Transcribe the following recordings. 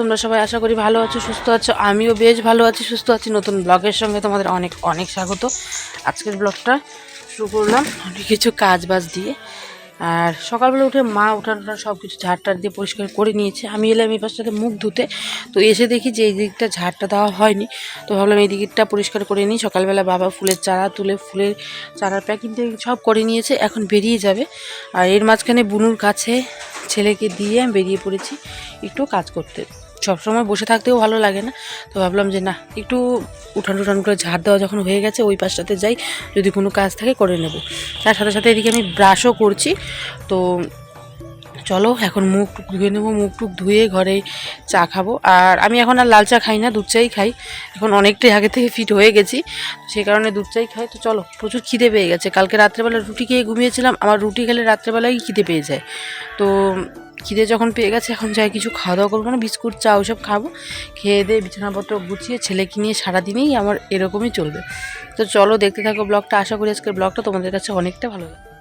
তোমরা সবাই আশা করি ভালো আছো, সুস্থ আছো। আমিও বেশ ভালো আছি, সুস্থ আছি। নতুন ব্লগের সঙ্গে তোমাদের অনেক অনেক স্বাগত। আজকের ব্লগটা শুরু করলাম অনেক কিছু কাজ বাজ দিয়ে। আর সকালবেলা উঠে মা উঠান উঠান সব কিছু ঝাড়টার দিয়ে পরিষ্কার করে নিয়েছে। আমি এলাম এই পাশটাতে মুখ ধুতে। তো এসে দেখি যে এই দিকটা ঝাড়টা দেওয়া হয়নি। তো ভাবলাম এই দিকটা পরিষ্কার করে নিই। সকালবেলা বাবা ফুলের চারা তুলে ফুলের চারার প্যাকিং সব করে নিয়েছে। এখন বেরিয়ে যাবে। আর এর মাঝখানে বুনুর কাছে ছেলেকে দিয়ে আমি বেরিয়ে পড়েছি। একটু কাজ করতে। সবসময় বসে থাকতেও ভালো লাগে না। তো ভাবলাম যে না, একটু উঠান টুঠান করে ঝাড় দেওয়া যখন হয়ে গেছে, ওই পাশটাতে যাই, যদি কোনো কাজ থাকে করে নেব। তার সাথে সাথে এদিকে আমি ব্রাশও করছি। তো চলো, এখন মুখ টুক ধুয়ে নেব, মুখ টুক ধুয়ে ঘরে চা খাব। আর আমি এখন আর লাল চা খাই না, দুধ চাই খাই। এখন অনেকটাই আগে থেকে ফিট হয়ে গেছি সেই কারণে দুধ চাই খাই। তো চলো, প্রচুর খিদে পেয়ে গেছে। কালকে রাত্রেবেলা রুটি খেয়ে ঘুমিয়েছিলাম, আমার রুটি খেলে রাত্রেবেলায় খিদে পেয়ে যায়। তো খিদে যখন পেয়ে গেছে, এখন যাই কিছু খাওয়া দাওয়া করব না, বিস্কুট, চা, ওইসব খাব। খেয়ে দিয়ে বিছানাপত্র গুছিয়ে ছেলেকে নিয়ে সারাদিনেই আমার এরকমই চলবে। তো চলো, দেখতে থাকো ব্লগটা। আশা করি আজকের ব্লগটা তোমাদের কাছে অনেকটা ভালো লাগবে।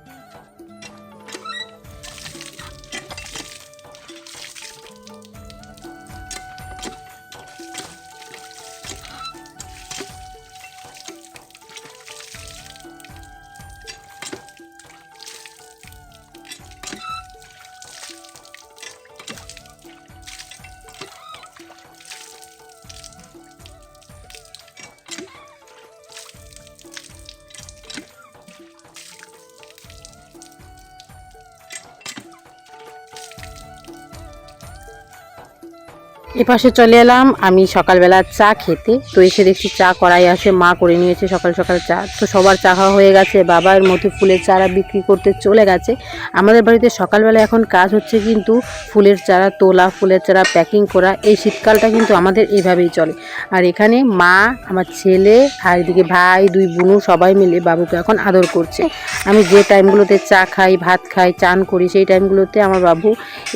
এপাশে চলে এলাম। আমি সকালবেলা চা খেতে। তো এসে দেখছি চা করাই আসে। মা করে নিয়েছে সকাল সকাল চা। তো সবার চা হয়ে গেছে। বাবার মধ্যে ফুলের চারা বিক্রি করতে চলে গেছে। আমাদের বাড়িতে সকালবেলা এখন কাজ হচ্ছে কিন্তু ফুলের চারা তোলা, ফুলের চারা প্যাকিং করা, এই শীতকালটা কিন্তু আমাদের এইভাবেই চলে। আর এখানে মা, আমার ছেলে আর এদিকে ভাই, দুই বোনু সবাই মিলে বাবুকে এখন আদর করছে। আমি যে টাইমগুলোতে চা খাই, ভাত খাই, চান করি, সেই টাইমগুলোতে আমার বাবু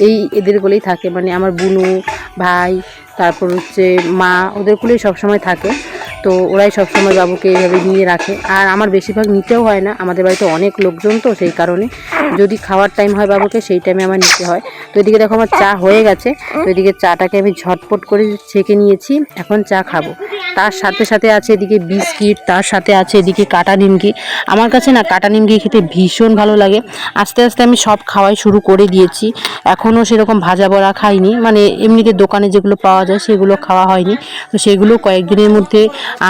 এই এদের বলেই থাকে। মানে আমার বুনু, ভাই তারপর হচ্ছে মা, ওদের কুলেই সবসময় থাকে। তো ওরাই সবসময় বাবুকে এইভাবে নিয়ে রাখে। আর আমার বেশিরভাগ নিতেও হয় না। আমাদের বাড়িতে অনেক লোকজন তো সেই কারণে। যদি খাওয়ার টাইম হয় বাবুকে, সেই টাইমে আমার নিতে হয়। তো এদিকে দেখো আমার চা হয়ে গেছে। তো এদিকে চাটাকে আমি ঝটপট করে ছেঁকে নিয়েছি। এখন চা খাব। তার সাথে সাথে আছে এদিকে বিস্কিট, তার সাথে আছে এদিকে কাটা নিমকি। আমার কাছে না কাটা নিমকি খেতে ভীষণ ভালো লাগে। আস্তে আস্তে আমি সব খাওয়াই শুরু করে দিয়েছি। এখনও সেরকম ভাজা বড়া খাইনি। মানে এমনিতে দোকানে যেগুলো পাওয়া যায় সেগুলো খাওয়া হয়নি। তো সেগুলো কয়েকদিনের মধ্যে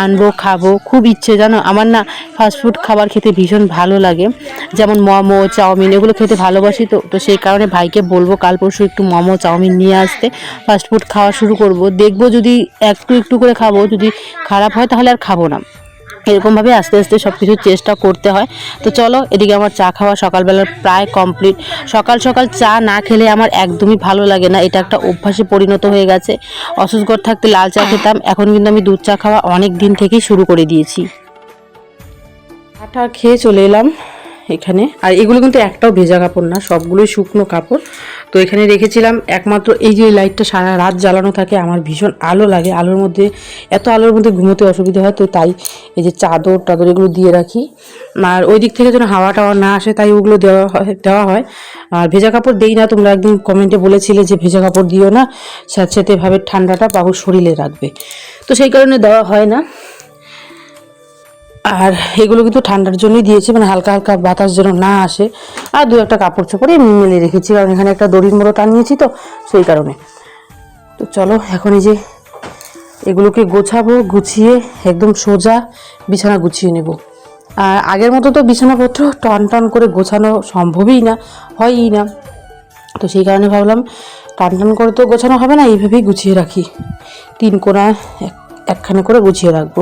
আনব, খাব। খুব ইচ্ছে, জানো? আমার না ফাস্টফুড খাবার খেতে ভীষণ ভালো লাগে। যেমন মোমো, চাউমিন, এগুলো খেতে ভালোবাসি তো। তো সেই কারণে ভাইকে বলব, কাল পরশু একটু মোমো, চাউমিন নিয়ে আসতে। ফাস্টফুড খাওয়া শুরু করব। দেখব যদি একটু একটু করে খাব, যদি খারাপ হয় তাহলে আর খাব না। এরকমভাবে আস্তে আস্তে সব কিছু চেষ্টা করতে হয়। তো চলো, এদিকে আমার চা খাওয়া সকালবেলা প্রায় কমপ্লিট সকাল সকাল চা না খেলে আমার একদমই ভালো লাগে না। এটা একটা অভ্যাসে পরিণত হয়ে গেছে। অসুস্থ থাকতে লাল চা খেতাম। এখন কিন্তু আমি দুধ চা খাওয়া অনেক দিন থেকেই শুরু করে দিয়েছি। আটা খেয়ে চলে এলাম। এখানে। আর এগুলো কিন্তু একটাও ভেজা কাপড় না, সবগুলোই শুকনো কাপড়। তো এখানে রেখেছিলাম একমাত্র এই যে লাইটটা সারা রাত জ্বালানো থাকে, আমার ভীষণ আলো লাগে। আলোর মধ্যে, এত আলোর মধ্যে ঘুমোতে অসুবিধা হয়, তো তাই এই যে চাদর টাদর এগুলো দিয়ে রাখি। আর ওই দিক থেকে যেন হাওয়া টাওয়া না আসে, তাই ওগুলো দেওয়া হয় দেওয়া হয়। আর ভেজা কাপড় দেই না, তোমরা একদিন কমেন্টে বলেছিলে যে ভেজা কাপড় দিও না, স্যাঁতস্যাঁতে ভাবে ঠান্ডাটা বাবুর শরীরে রাখবে। তো সেই কারণে দেওয়া হয় না। আর এগুলো কিন্তু ঠান্ডার জন্যই দিয়েছি মানে হালকা হালকা বাতাস যেন না আসে। আর দু একটা কাপড় চোপড়ে মেলে রেখেছি, কারণ এখানে একটা দড়ির মোড়ো টানিয়েছি তো, সেই কারণে। তো চলো, এখন এই যে এগুলোকে গোছাবো, গুছিয়ে, একদম সোজা বিছানা গুছিয়ে নেব। আর আগের মতো তো বিছানাপত্র টন টন করে গোছানো সম্ভবই না, হয়ই না। তো সেই কারণে ভাবলাম টান টান করে তো গোছানো হবে না, এইভাবেই গুছিয়ে রাখি। তিন কোনা এক একখানে করে গুছিয়ে রাখব।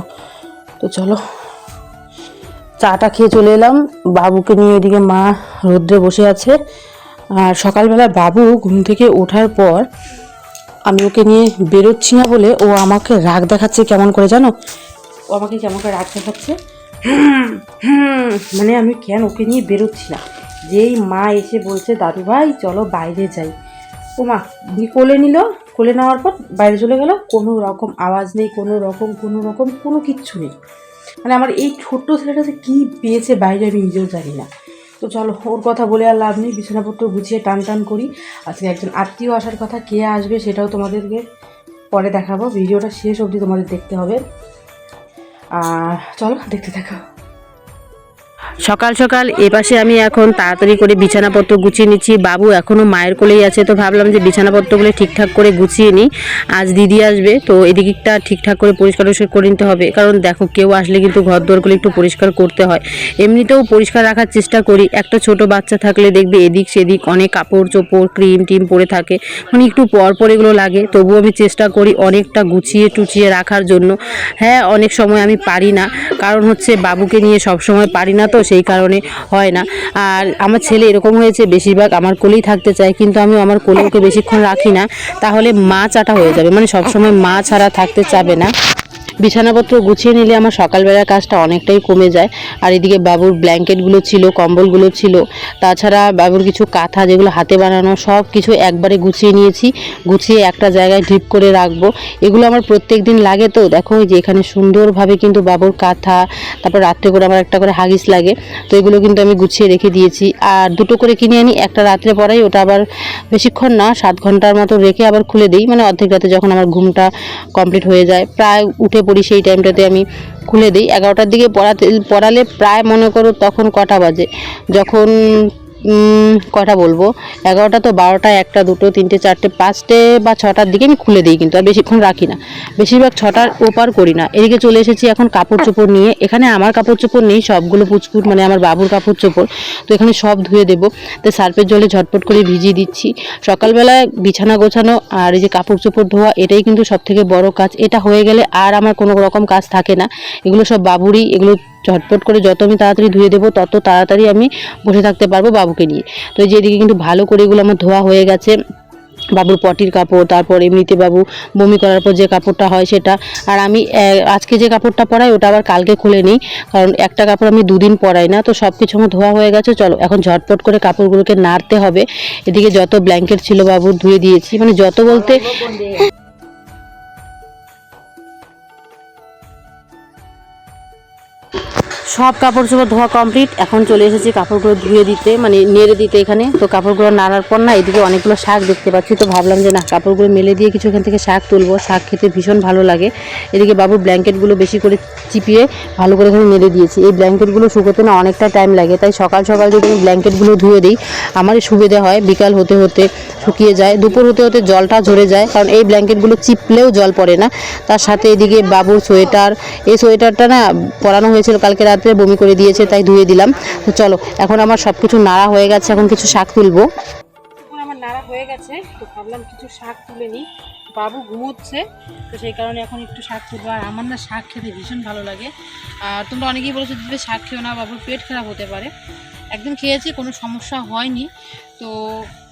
তো চলো চাটা খেয়ে চলে এলাম। বাবুকে নিয়ে এদিকে মা রোদ্রে বসে আছে। আর সকালবেলা বাবু ঘুম থেকে ওঠার পর আমি ওকে নিয়ে বেরোচ্ছি না বলে ও আমাকে রাগ দেখাচ্ছে কেমন করে জানো? ও আমাকে কেমন করে রাগ দেখাচ্ছে? মানে আমি কেন ওকে নিয়ে বেরোচ্ছি না? যেই মা এসে বলছে, দাদু ভাই, চলো বাইরে যাই। ও মা কোলে নিল। কোলে নেওয়ার পর বাইরে চলে গেল। কোনো রকম আওয়াজ নেই, কোনো রকম কোনো রকম, কোনো কিচ্ছু নেই। মানে আমার এই ছোট্ট ছেলেটা যে কী পেয়েছে বাইরে আমি নিজেও জানি না। তো চলো, ওর কথা বলে আর লাভ নেই, বিছানাপত্র গুছিয়ে টান টান করি। আজকে একজন আত্মীয় আসার কথা, কে আসবে সেটাও তোমাদেরকে পরে দেখাবো। ভিডিওটা শেষ অবধি তোমাদের দেখতে হবে। আর চলো, দেখতে থাকো। সকাল সকাল এপাশে আমি এখন তাড়াতাড়ি করে বিছানাপত্র গুছিয়ে নিচ্ছি। বাবু এখনও মায়ের কোলেই আছে, তো ভাবলাম যে বিছানাপত্রগুলো ঠিকঠাক করে গুছিয়ে নিই। আজ দিদি আসবে, তো এদিকটা ঠিকঠাক করে পরিষ্কার পরিষ্কার করে নিতে হবে। কারণ দেখো, কেউ আসলে কিন্তু ঘর দোরগুলো একটু পরিষ্কার করতে হয়। এমনিতেও পরিষ্কার রাখার চেষ্টা করি। একটা ছোট বাচ্চা থাকলে দেখবে এদিক সেদিক অনেক কাপড় চোপড় ক্রিম টিম পরে থাকে। মানে একটু পর পর এগুলো লাগে। তবুও আমি চেষ্টা করি অনেকটা গুছিয়ে টুচিয়ে রাখার জন্য। হ্যাঁ অনেক সময় আমি পারি না। কারণ হচ্ছে বাবুকে নিয়ে সব সময় পারি না তো সেই কারণে হয় না। আর আমার ছেলে এরকম হয়েছে, বেশিরভাগ আমার কোলেই থাকতে চায়, কিন্তু আমি আমার কোলে ওকে বেশিক্ষণ রাখি না। তাহলে মা চাটা হয়ে যাবে। মানে সবসময় মা ছাড়া থাকতে চাবে না। বিছানাপত্র গুছিয়ে নিলে আমার সকালবেলার কাজটা অনেকটাই কমে যায়। আর এদিকে বাবুর ব্ল্যাঙ্কেটগুলো ছিল, কম্বলগুলো ছিল। তাছাড়া বাবুর কিছু কাঁথা যেগুলো হাতে বানানো, সব কিছু একবারে গুছিয়ে নিয়েছি। গুছিয়ে একটা জায়গায় ঢিপ করে রাখব। এগুলো আমার প্রত্যেক দিন লাগে তো। দেখো যে এখানে সুন্দরভাবে কিন্তু বাবুর কাঁথা, তারপর রাত্রে করে আমার একটা করে হাগিস লাগে। তো এগুলো কিন্তু আমি গুছিয়ে রেখে দিয়েছি। আর দুটো করে কিনে আনি, একটা রাত্রে পরাই ওটা আবার বেশিক্ষণ না, সাত ঘণ্টার মতো রেখে আবার খুলে দিই। মানে অর্ধেক রাতে যখন আমার ঘুমটা কমপ্লিট হয়ে যায়, প্রায় উঠে পড়ি সেই টাইমটাতে আমি খুলে দিই। এগারোটার দিকে পড়াতে পড়ালে প্রায় মনে করো তখন কটা বাজে। যখন কটা বলব। এগারোটা তো বারোটা, একটা, দুটো, তিনটে, চারটে, পাঁচটে বা ছটার দিকে আমি খুলে দিই কিন্তু, আর বেশিক্ষণ রাখি না। বেশিরভাগ ছটার ওপার করি না। এদিকে চলে এসেছি এখন কাপড় চোপড় নিয়ে। এখানে আমার কাপড় চোপড় নেই, সবগুলো পুচপুট মানে আমার বাবুর কাপড় চোপড়। তো এখানে সব ধুয়ে দেবো। তো সার্ফের জলে ঝটপট করে ভিজিয়ে দিচ্ছি। সকালবেলায় বিছানা গোছানো আর এই যে কাপড় চোপড় ধোয়া, এটাই কিন্তু সব থেকে বড় কাজ। এটা হয়ে গেলে আর আমার কোনো রকম কাজ থাকে না। এগুলো সব বাবুরই, এগুলো ঝটপট করে যত আমি তাড়াতাড়ি ধুয়ে দেবো, তত তাড়াতাড়ি আমি বসে থাকতে পারব বাবুকে নিয়ে। তো এই যে এদিকে কিন্তু ভালো করে এগুলো আমার ধোয়া হয়ে গেছে। বাবুর পটির কাপড়, তারপর এমনিতে বাবু বমি করার পর যে কাপড়টা হয় সেটা। আর আমি আজকে যে কাপড়টা পরাই ওটা আবার কালকে খুলে নিই। কারণ একটা কাপড় আমি দুদিন পরাই না, তো সব কিছু আমার ধোয়া হয়ে গেছে। চলো, এখন ঝটপট করে কাপড়গুলোকে নাড়তে হবে। এদিকে যত ব্ল্যাঙ্কেট ছিল বাবুর ধুয়ে দিয়েছি। মানে যত বলতে সব কাপড় চোপড় ধোয়া কমপ্লিট। এখন চলে এসেছি কাপড়গুলো ধুয়ে দিতে মানে নেড়ে দিতে এখানে। তো কাপড়গুলো নাড়ার পর না এদিকে অনেকগুলো শাক দেখতে পাচ্ছি। তো ভাবলাম যে না, কাপড়গুলো মেলে দিয়ে কিছু এখান থেকে শাক তুলবো। শাক খেতে ভীষণ ভালো লাগে। এদিকে বাবুর ব্ল্যাঙ্কেটগুলো বেশি করে চিপিয়ে ভালো করে এখানে নেড়ে দিয়েছি। এই ব্ল্যাঙ্কেটগুলো শুকোতে না অনেকটা টাইম লাগে। তাই সকাল সকাল যদি আমি ব্ল্যাঙ্কেটগুলো ধুয়ে দিই, আমারই সুবিধা হয়। বিকাল হতে হতে শুকিয়ে যায়, দুপুর হতে হতে জলটা ঝরে যায়, কারণ এই ব্ল্যাঙ্কেটগুলো চিপলেও জল পড়ে না। তার সাথে এদিকে বাবুর সোয়েটার, এই সোয়েটারটা না পরানো হয়েছিল কালকে রাত্রে, বমি করে দিয়েছে, তাই ধুয়ে দিলাম। তো চলো, এখন আমার সব কিছু নাড়া হয়ে গেছে, এখন কিছু শাক তুলবো। আমার নাড়া হয়ে গেছে কিছু শাক তুলে নিই। বাবু ঘুমোচ্ছে, তো সেই কারণে এখন একটু শাক তুলবো। আর আমার না শাক খেতে ভীষণ ভালো লাগে। আর তোমরা অনেকেই বলেছ শাক খেও না, বাবুর পেট খারাপ হতে পারে। একদিন খেয়েছি, কোনো সমস্যা হয়নি। তো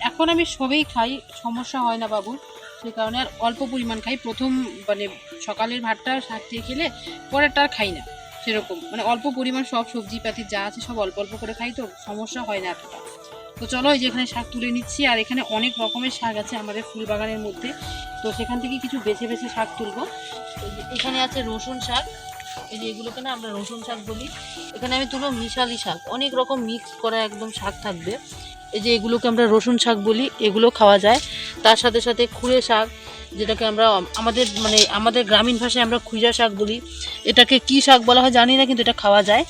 এখন আমি সবেই খাই, সমস্যা হয় না বাবুর। সেই কারণে আর অল্প পরিমাণ খাই। প্রথম মানে সকালের ভাতটা শাক দিয়ে খেলে, পরেরটা আর খাই না, সেরকম। মানে অল্প পরিমাণ সব সবজি পাতি যা আছে সব অল্প অল্প করে খাই তো, সমস্যা হয় না এতটা। তো চলো এই যে এখানে শাক তুলে নিচ্ছি, আর এখানে অনেক রকমের শাক আছে আমাদের ফুল বাগানের মধ্যে। তো সেখান থেকে কিছু বেছে বেছে শাক তুলবো। এখানে আছে রসুন শাক। এই যে এগুলোকে না আমরা রসুন শাক বলি। এখানে আমি তুলবো মিশালি শাক, অনেক রকম মিক্স করা একদম শাক থাকবে। এই যে এগুলোকে আমরা রসুন শাক বলি, এগুলো খাওয়া যায়। তার সাথে সাথে খুঁড়ে শাক, যেটাকে আমরা আমাদের মানে আমাদের গ্রামীণ ভাষায় আমরা খুঁজা শাক বলি। এটাকে কি শাক বলা হয় জানি না, কিন্তু এটা খাওয়া যায়।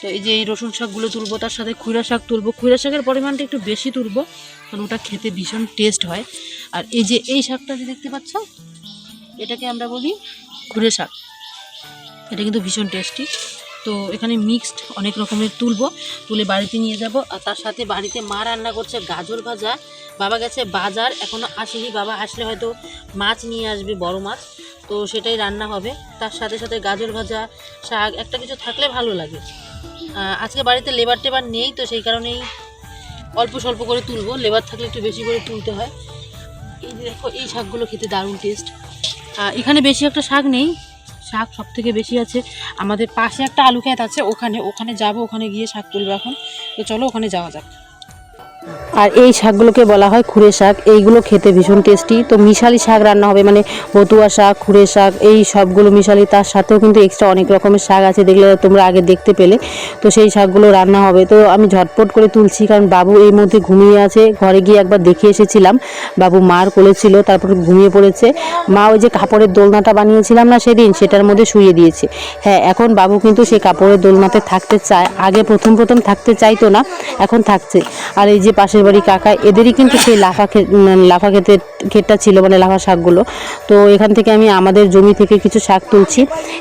তো এই যে এই রসুন শাকগুলো তুলবো, তার সাথে খুঁড়া শাক তুলবো। খুঁড়া শাকের পরিমাণটা একটু বেশি তুলবো, কারণ ওটা খেতে ভীষণ টেস্ট হয়। আর এই যে এই শাকটা যে দেখতে পাচ্ছ, এটাকে আমরা বলি খুঁড়ে শাক। এটা কিন্তু ভীষণ টেস্টি তো এখানে মিক্সড অনেক রকমের তুলবো, তুলে বাড়িতে নিয়ে যাব। আর তার সাথে বাড়িতে মা রান্না করছে গাজর ভাজা। বাবা গেছে বাজার এখনও আসেনি। বাবা আসলে হয়তো মাছ নিয়ে আসবে, বড় মাছ। তো সেটাই রান্না হবে। তার সাথে সাথে গাজর ভাজা, শাক, একটা কিছু থাকলে ভালো লাগে। আজকে বাড়িতে লেবার টেবার নেই, তো সেই কারণেই অল্প স্বল্প করে তুলবো। লেবার থাকলে একটু বেশি করে তুলতে হয়। এই দেখো, এই শাকগুলো খেতে দারুণ টেস্ট এখানে বেশি একটা শাক নেই। শাক সব থেকে বেশি আছে। আমাদের পাশে একটা আলু ক্ষেত আছে, ওখানে ওখানে যাব, ওখানে গিয়ে শাক তুলবো এখন। তো চলো ওখানে যাওয়া যাক। আর এই শাকগুলোকে বলা হয় খুঁড়ে শাক। এইগুলো খেতে ভীষণ টেস্টি তো মিশালি শাক রান্না হবে মানে বতুয়া শাক, খুঁড়ে শাক, এই সবগুলো মিশালি, তার সাথেও কিন্তু এক্সট্রা অনেক রকমের শাক আছে, দেখলে তোমরা আগে দেখতে পেলে। তো সেই শাকগুলো রান্না হবে। তো আমি ঝটপট করে তুলছি, কারণ বাবু এই মধ্যে ঘুমিয়ে আছে। ঘরে গিয়ে একবার দেখে এসেছিলাম। বাবু মার কোলেছিল তারপর ঘুমিয়ে পড়েছে। মা ওই যে কাপড়ের দোলনাটা বানিয়েছিলাম না সেদিন, সেটার মধ্যে শুয়ে দিয়েছে। হ্যাঁ এখন বাবু কিন্তু সেই কাপড়ের দোলনাতে থাকতে চায়। আগে প্রথম প্রথম থাকতে চাইতো না, এখন থাকছে। আর এই যে পাশের বাড়ি কাকা, এদেরই কিন্তু সেই লাফা মানে লাফা ক্ষেতের ক্ষেতটা ছিল মানে লাফা শাকগুলো। তো এখান থেকে আমি আমাদের জমি থেকে কিছু শাক তুলছি।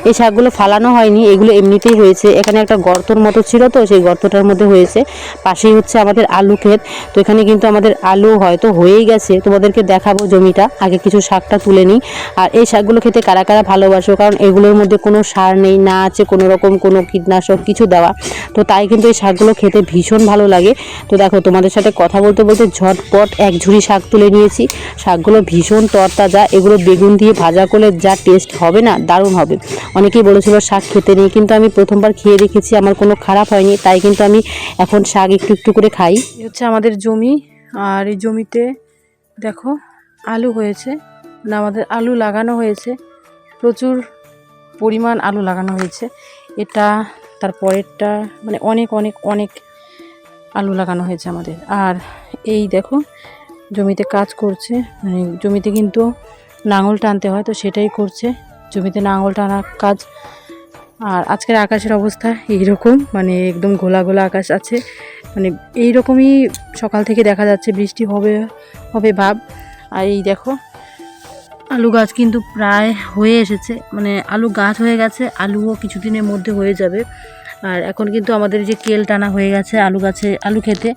এই শাকগুলো ফালানো হয়নি, এগুলো এমনিতেই হয়েছে। এখানে একটা গর্তর মতো ছিল তো, সেই গর্তটার মধ্যে হয়েছে। পাশেই হচ্ছে আমাদের আলু ক্ষেত। তো এখানে কিন্তু আমাদের আলু হয়তো হয়েই গেছে। তোমাদেরকে দেখাবো জমিটা, আগে কিছু শাকটা তুলে নিই। আর এই শাকগুলো খেতে কারা কারা ভালোবাসো? কারণ এগুলোর মধ্যে কোনো সার নেই, না আছে কোনো রকম কোনো কীটনাশক কিছু দেওয়া। তো তাই কিন্তু এই শাকগুলো খেতে ভীষণ ভালো লাগে। তো দেখো, তোমাদের সাথে কথা বলতে বলতে ঝটপট এক ঝুড়ি শাক তুলে নিয়েছি। শাকগুলো ভীষণ তরতাজা, এগুলো বেগুন দিয়ে ভাজা করলে যা টেস্ট হবে না, দারুণ হবে। অনেকেই বলেছিল শাক খেতে নেই, কিন্তু আমি প্রথমবার খেয়ে দেখেছি, আমার কোনো খারাপ হয়নি, তাই কিন্তু আমি এখন শাক একটু একটু করে খাই। হচ্ছে আমাদের জমি, আর এই জমিতে দেখো আলু হয়েছে না আমাদের আলু লাগানো হয়েছে, প্রচুর পরিমাণ আলু লাগানো হয়েছে। এটা, তার পরেরটা মানে অনেক অনেক অনেক আলু লাগানো হয়েছে আমাদের। আর এই দেখো, জমিতে কাজ করছে মানে জমিতে কিন্তু নাঙল টানতে হয়, তো সেটাই করছে। জমিতে নাঙল টানা কাজ। আর আজকের আকাশের অবস্থা এইরকম মানে একদম ঘোলা ঘোলা আকাশ আছে। মানে এই রকমই সকাল থেকে দেখা যাচ্ছে, বৃষ্টি হবে হবে ভাব। আর এই দেখো, আলু গাছ কিন্তু প্রায় হয়ে এসেছে। মানে আলু গাছ হয়ে গেছে, আলুও কিছুদিনের মধ্যে হয়ে যাবে। আর এখন কিন্তু আমাদের যে কেল টানা হয়ে গেছে, আলু গাছে, আলু খেতে।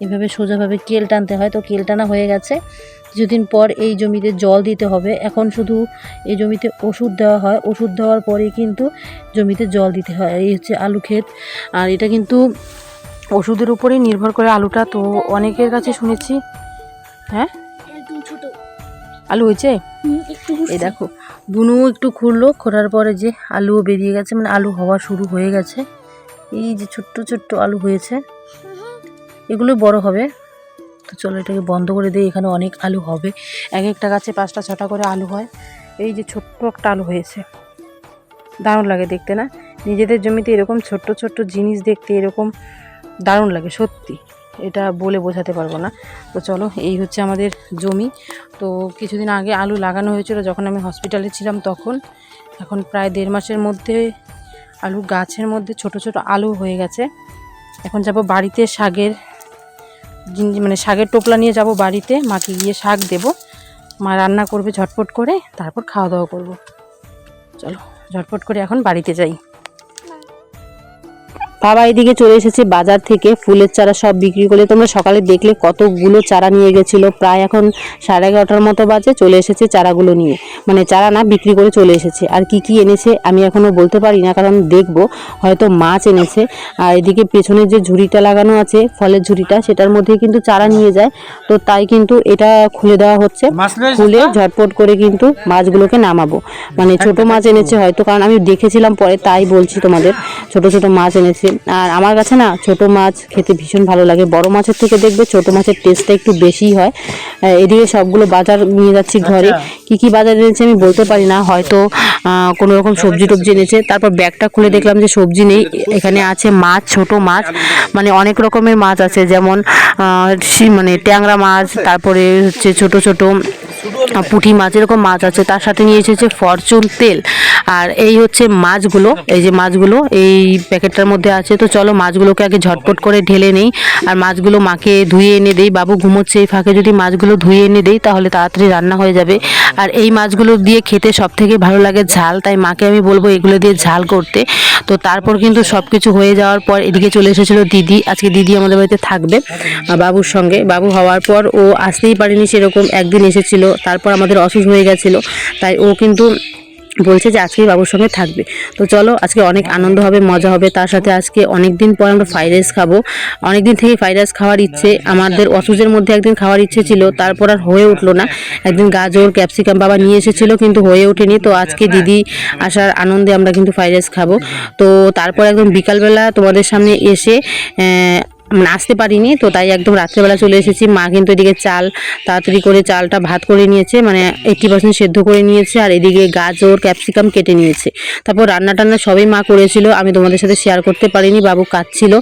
এভাবে সোজাভাবে কেল টানতে হয়। তো কেল টানা হয়ে গেছে। কিছুদিন পর এই জমিতে জল দিতে হবে। এখন শুধু এই জমিতে ওষুধ দেওয়া হয়। ওষুধ দেওয়ার পরেই কিন্তু জমিতে জল দিতে হয়। এই হচ্ছে আলু ক্ষেত। আর এটা কিন্তু ওষুধের উপরেই নির্ভর করে আলুটা। তো অনেকের কাছে শুনেছি। হ্যাঁ? আলু হয়েছে? এই দেখো। বুনু একটু খুললো। খোলার পরে যে আলুও বেরিয়ে গেছে। মানে আলু হওয়া শুরু হয়ে গেছে। এই যে ছোট্ট ছোট্ট আলু হয়েছে এগুলো বড় হবে। তো চলো এটাকে বন্ধ করে দিই, এখানে অনেক আলু হবে। এক একটা গাছে পাঁচটা ছটা করে আলু হয়। এই যে ছোট্ট একটা আলু হয়েছে। দারুণ লাগে দেখতে না? নিজেদের জমিতে এরকম ছোট্ট ছোট্ট জিনিস দেখতে এরকম দারুণ লাগে, সত্যি। এটা বলে বোঝাতে পারব না। তো চলো, এই হচ্ছে আমাদের জমি। তো কিছুদিন আগে আলু লাগানো হয়েছিল, যখন আমি হসপিটালে ছিলাম তখন। এখন প্রায় দেড় মাসের মধ্যে আলু গাছের মধ্যে ছোট ছোট আলু হয়ে গেছে। এখন যাব বাড়িতে শাকের মানে শাকের টোপলা নিয়ে যাব বাড়িতে, মাকে গিয়ে শাক দেব। মা রান্না করবে ঝটপট করে, তারপর খাওয়া দাওয়া করব। চলো, ঝটপট করে এখন বাড়িতে যাই। বাবা এদিকে চলে এসেছে বাজার থেকে ফুলের চারা সব বিক্রি করে তোমরা সকালে দেখলে কতগুলো চারা নিয়ে গেছিল। প্রায় এখন সাড়ে এগারোটার মতো বাজে চলে এসেছে চারাগুলো নিয়ে। মানে চারা না বিক্রি করে চলে এসেছে। আর কি কি এনেছে আমি এখনও বলতে পারি না কারণ দেখব হয়তো মাছ এনেছে। আর এদিকে পেছনে যে ঝুড়িটা লাগানো আছে ফলের ঝুড়িটা সেটার মধ্যে কিন্তু চারা নিয়ে যায়। তো তাই কিন্তু এটা খুলে দেওয়া হচ্ছে। খুলে ঝটপট করে কিন্তু মাছগুলোকে নামাবো। মানে ছোট মাছ এনেছে হয়তো কারণ আমি দেখেছিলাম পরে তাই বলছি তোমাদের। ছোট ছোট মাছ এনেছে। আর আমার কাছে না ছোট মাছ খেতে ভীষণ ভালো লাগে। বড় মাছের থেকে দেখবে ছোট মাছের টেস্টটা একটু বেশিই হয়। এদিকে সবগুলো বাজার নিয়ে যাচ্ছি ঘরে। কি কি বাজার এনেছে আমি বলতে পারি না। হয়তো কোনো রকম সবজি টবজি এনেছে। তারপর ব্যাগটা খুলে দেখলাম যে সবজি নেই। এখানে আছে মাছ ছোট মাছ। মানে অনেক রকমের মাছ আছে। যেমন মানে ট্যাংরা মাছ তারপরে হচ্ছে ছোট ছোট পুঁটি মাছ এরকম মাছ আছে, তার সাথে নিয়ে এসেছে ফরচুন তেল। আর এই হচ্ছে মাছগুলো, এই যে মাছগুলো, এই প্যাকেটটার মধ্যে আছে। তো চলো মাছগুলোকে আগে ঝটপট করে ঢেলে নেই, আর মাছগুলো মাকে ধুয়ে এনে দেই। বাবু ঘুমোচ্ছে এই ফাঁকে, যদি মাছগুলো ধুয়ে এনে দেই, তাহলে তাড়াতাড়ি রান্না হয়ে যাবে। আর এই মাছগুলো দিয়ে খেতে সব থেকে ভালো লাগে ঝাল, তাই মাকে আমি বলব এগুলো দিয়ে ঝাল করতে। তো তারপর কিন্তু সব কিছু হয়ে যাওয়ার পর এদিকে চলে এসেছিল দিদি। আজকে দিদি আমাদের বাড়িতে থাকবে বাবুর সঙ্গে। বাবু হওয়ার পর ও আসতেই পারেনি সেরকম। একদিন এসেছিল তারপর আমাদের অসুখ হয়ে গেছিল। তাই ও কিন্তু বলছে যে আজকে বাবুর সঙ্গে থাকবে। তো চলো, আজকে অনেক আনন্দ হবে, মজা হবে। তার সাথে আজকে অনেক দিন পর আমরা ফ্রাইড রাইস খাব। অনেক দিন থেকে ফ্রাইড রাইস খাওয়ার ইচ্ছে, আমাদের অসুখের মধ্যে একদিন খাওয়ার ইচ্ছে ছিল, তারপর আর হয়ে উঠল না। একদিন গাজর, ক্যাপসিকাম বাবা নিয়ে এসেছিল, কিন্তু হয়ে ওঠেনি। তো আজকে দিদি আসার আনন্দে আমরা কিন্তু ফ্রাইড রাইস খাব। তো তারপর একদম বিকালবেলা তোমাদের সামনে এসে আসতে পারিনি তো তাই একদম রাত্রেবেলা চলে এসেছি। মা কিন্তু এদিকে চাল তাড়াতাড়ি করে চালটা ভাত করে নিয়েছে মানে এইট্টি পার্সেন্ট সেদ্ধ করে নিয়েছে আর এদিকে গাজর ক্যাপসিকাম কেটে নিয়েছে। তারপর রান্না টান্না সবই মা করেছিল আমি তোমাদের সাথে শেয়ার করতে পারিনি বাবু কাচ্ছিল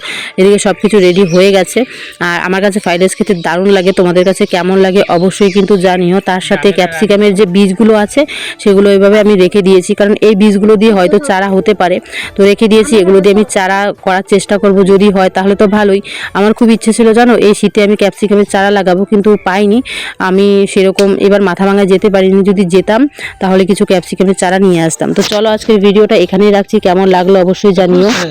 এদিকে সব কিছু রেডি হয়ে গেছে আর আমার কাছে ফ্রাইড রাইস খেতে দারুণ লাগে তোমাদের কাছে কেমন লাগে অবশ্যই কিন্তু জানিও। তার সাথে ক্যাপসিকামের যে বীজগুলো আছে সেগুলো এভাবে আমি রেখে দিয়েছি কারণ এই বীজগুলো দিয়ে হয়তো চারা হতে পারে। তো রেখে দিয়েছি এগুলো দিয়ে আমি চারা করার চেষ্টা করব যদি হয় তাহলে তো ভালোই। আমার খুব ইচ্ছে ছিল, জানো, এই শীতে আমি ক্যাপসিকামের চারা লাগাবো, কিন্তু পাইনি। আমি সেরকম এবার মাথা ভাঙা যেতে পারিনি, যদি যেতাম, তাহলে কিছু ক্যাপসিকামের চারা নিয়ে আসতাম। তো চলো আজকের ভিডিওটা এখানেই রাখছি, কেমন লাগল অবশ্যই জানিও।